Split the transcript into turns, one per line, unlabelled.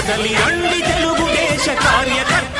కదలి అండి తెలుగుదేశ కార్యకర్త.